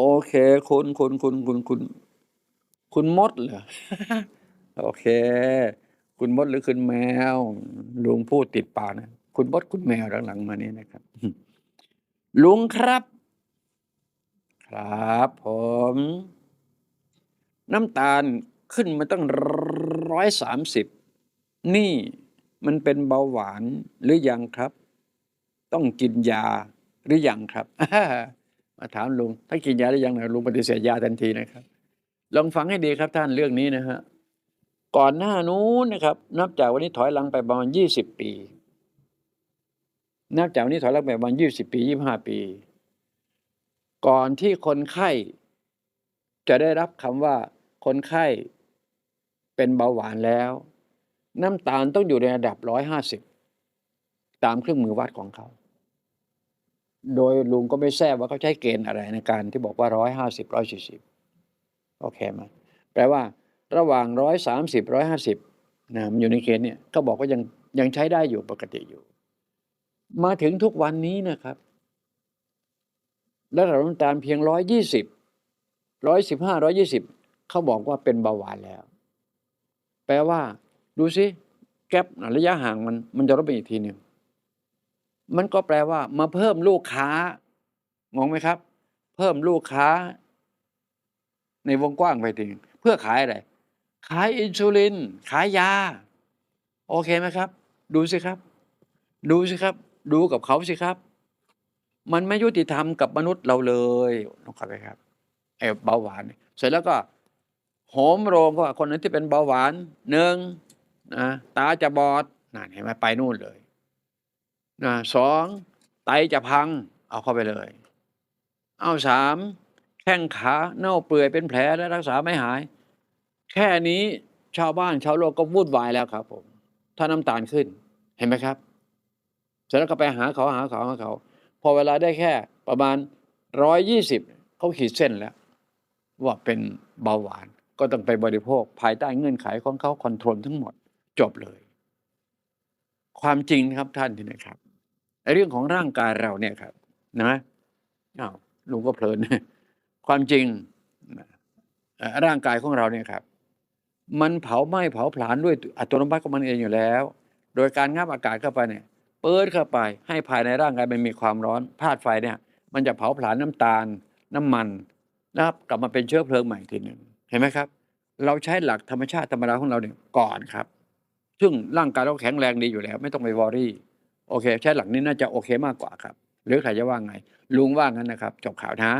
โอเค คุณคุณคุณคุณคุณ คุณมดเหรอโอเค คุณมดหรือคุณแมวลุงพูดติดปากนะคุณมดคุณแมวหลังๆมานี้นะครับ ลุงครับ ครับ ผม น้ำตาลขึ้นมาตั้งร้อยสามสิบนี่มันเป็นเบาหวานหรือยังครับ ต้องกินยาหรือยังครับ มาถามลุงถ้ากินยาหรือยังนะลุงปฏิเสธยาทันทีนะครับ ลองฟังให้ดีครับท่านเรื่องนี้นะฮะก่อนหน้านู้นนะครับ นับจากวันนี้ถอยหลังไปประมาณยี่สิบปี นับจากวันนี้ถอยหลังไปประมาณยี่สิบปียี่ห้าปี ก่อนที่คนไข้จะได้รับคำว่าคนไข้เป็นเบาหวานแล้ว น้ำตาลต้องอยู่ในระดับร้อยห้าสิบตามเครื่องมือวัดของเขา โดยลุงก็ไม่แทราบว่าเขาใช้เกณฑ์อะไรในการที่บอกว่าร้อยห้าสิบร้อยสี่สิบโอเคไหมแปลว่าระหว่างร้อยสามสิบร้อยห้าสิบนะมันอยู่ในเกณฑ์เนี่ยก็บอกว่ายังยังใช้ได้อยู่ปกติอยู่ มาถึงทุกวันนี้นะครับระดับน้ำตาลเพียงร้อยยี่สิบร้อยสิบห้าร้อยี่สิบเขาบอกว่าเป็นเบาหวานแล้ว แปลว่า ดูสิแก๊ประยะห่างมันมันจะลดไปอีกทีหนึ่ง มันก็แปลว่า มาเพิ่มลูกค้างงไหมครับ เพิ่มลูกค้า ในวงกว้างไปทีหนึ่งเพื่อขายอะไร ขายอินซูลิน ขายยา โอเคไหมครับ ดูสิครับ ดูสิครับ ดูกับเขาสิครับ มันไม่ยุติธรรมกับมนุษย์เราเลยนะครับครับไอ้เบาหวาน เสร็จแล้วก็โหมโรงก็คนนั้นที่เป็นเบาหวานหนึ่งนะตาจะบอดนั่นเห็นไหมไปนู่นเลย นะสองไตจะพัง เอาเข้าไปเลย เอาสามแข้งขาเน่าเปื่อยเป็นแผลและรักษาไม่หาย แค่นี้ชาวบ้านชาวโลกก็วุ่นวายแล้วครับผม ถ้าน้ำตาลขึ้นเห็นไหมครับ เสร็จแล้วก็ไปหาเขาหาเขาหาเขา พอเวลาได้แค่ประมาณร้อยยี่สิบเขาขีดเส้นแล้ว ว่าเป็นเบาหวานก็ต้องไปบริโภคภายใต้เงื่อนไขของเขาคอนโทรลทั้งหมดจบเลย ความจริงครับท่านที่นะครับ เรื่องของร่างกายเราเนี่ยครับนะอ้าวลุงก็เพลิน ความจริงร่างกายของเราเนี่ยครับ มันเผาไหม้เผาผลาญด้วยอัตโนมัติของมันเองอยู่แล้ว โดยการงับอากาศเข้าไปเนี่ย เปิดเข้าไป ให้ภายในร่างกายมันมีความร้อนธาตุไฟเนี่ย มันจะเผาผลาญน้ำตาล น้ำมันนะครับกลับมาเป็นเชื้อเพลิงใหม่อีกทีหนึ่งเห็นไหมครับ เราใช้หลักธรรมชาติธรรมดาของเราเนี่ยก่อนครับ ซึ่งร่างกายเราแข็งแรงดีอยู่แล้ว ไม่ต้องไปวอรี่ โอเค ใช้หลักนี้น่าจะโอเคมากกว่าครับ หรือใครจะว่าไง ลุงว่างั้นนะครับ จบข่าวนะ